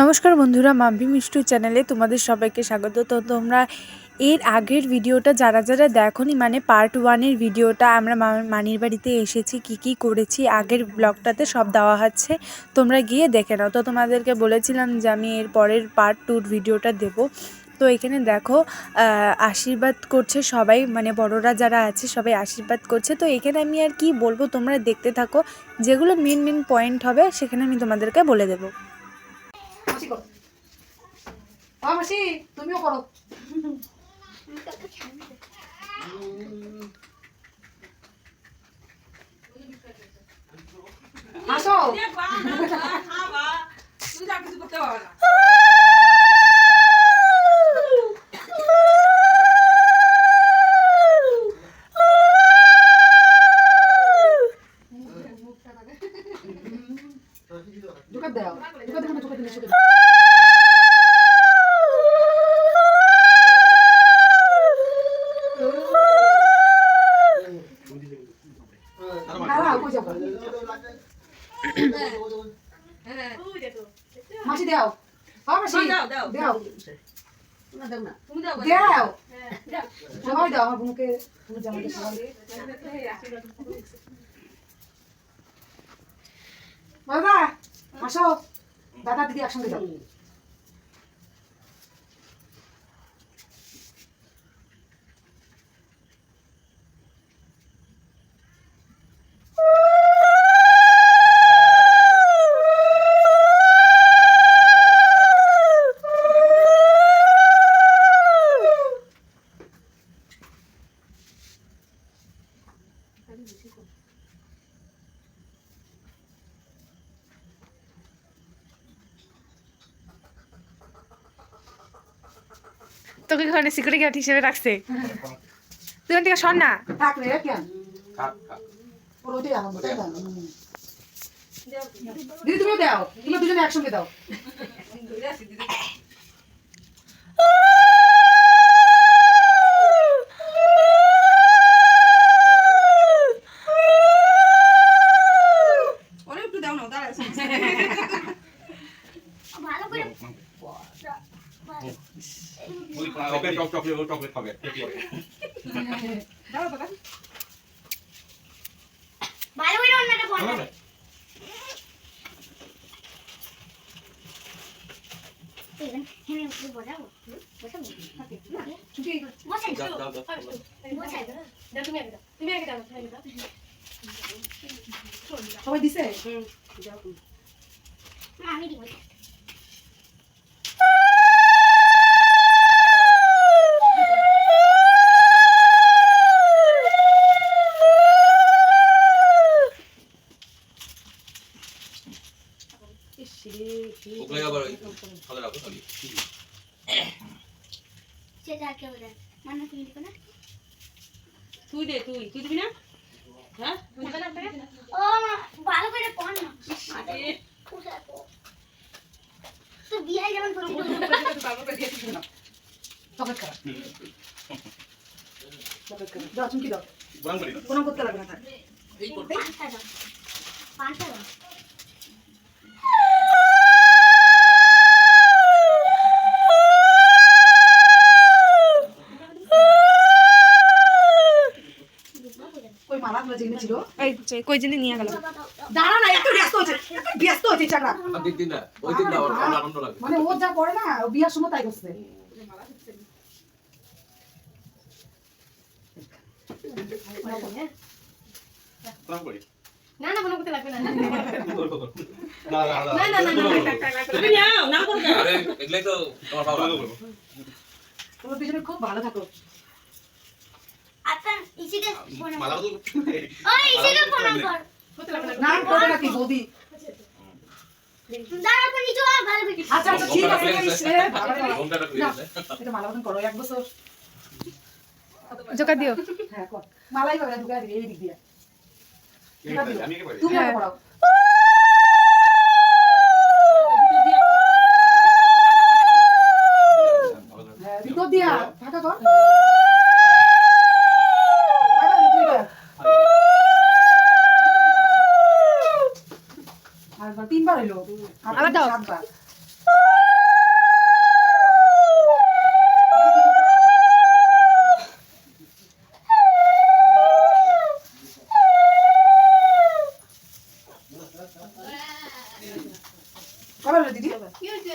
নমস্কার বন্ধুরা, মাম্পি মিষ্টু চ্যানেলে তোমাদের সবাইকে স্বাগত। তো তোমরা এর আগের ভিডিওটা যারা যারা দেখোনি মানে পার্ট ওয়ানের ভিডিওটা, আমরা মানির বাড়িতে এসেছি, কি কি করেছি, আগের ব্লগটাতে সব দেওয়া হচ্ছে তোমরা গিয়ে দেখে নাও। তো তোমাদেরকে বলেছিলাম যে আমি এর পরের পার্ট টুর ভিডিওটা দেব। তো এখানে দেখো আশীর্বাদ করছে সবাই মানে বড়রা যারা আছে, সবাই আশীর্বাদ করছে। তো এখানে আমি আর কি বলব, তোমরা দেখতে থাকো, যেগুলো মেন মেন পয়েন্ট হবে, সেখানে আমি তোমাদেরকে বলে দেবো। মাসি তুমিও করো। আসো। ঢুকার দাও ঢুকার দেখো না ঢুকার দিলে শুধু দাঁড়াও কই যাব মাসি দাও। ও মাসি। দাও, দাও, দাও। তুমি দাও। সবাই দাও আমার বোনকে। তুমি জামাইকে সবাই বাবা আসো। দাদা দিদি একসঙ্গে যাও। তোকে ওখানে সিকিউরিটি গার্ড হিসেবে রাখছে। তুই ওখান থেকে সর না? দিদি তুমিও দাও। তুমি দুজনে একসঙ্গে দাও একটু দাও না দাঁড়া ওকে চক চকলেট ও চকলেট খাবে দাও দাদা ভালো করে অন্যটা বল খাবে হেমে উপরে বসাবো বসাবো ছুটি বসাই দাও দাও দাও বসাই সবাই দিছে আমি দিব ওগুলো আবার ওই ভালো রাখো মানে না? তুই দে তুই তুই দিবি না? হ্যাঁ? ও ভালো করে পড় না। তো বিয়ে যেমন চকলেট খারাপ চকলেট খারাপ দাও চুমকি দাও। গরম করি না কোনো করতে লাগবে না পাঁচটা দাও। পাঁচটা দাও ওই মালাগুলো যেগুলো ছিল এই যে কই জন্য নিয়ে গেল দাঁড়া না একটু ব্যস্ত হচ্ছে ব্যস্ত হচ্ছে চাকরা দিন না ওই দিন না ওর আনন্দ লাগে মানে ও যা করে না ও বিয়ার সময় তাই করছে না না কোনো করতে লাগবে না না না না না না তুমি নাও না করো আচ্ছা ইসিকে ফোন মালা তো ও ইসিকে ফোন কর না করবে নাকি বৌদি? দাঁড়া তো নিচে আর ভালো করে। আচ্ছা আচ্ছা ঠিক আছে ইসে, এটা মালা করো এক বছর। জোকা দিও। হ্যাঁ কর। মালাই করে ঢুকাই দিবি এই দিক দিয়ে। তুমি হ্যাঁ। পড়াও। সুন্দর হইল আবার দাও। কবে দিদি? কি হয়েছে?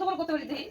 ところ断りでいい？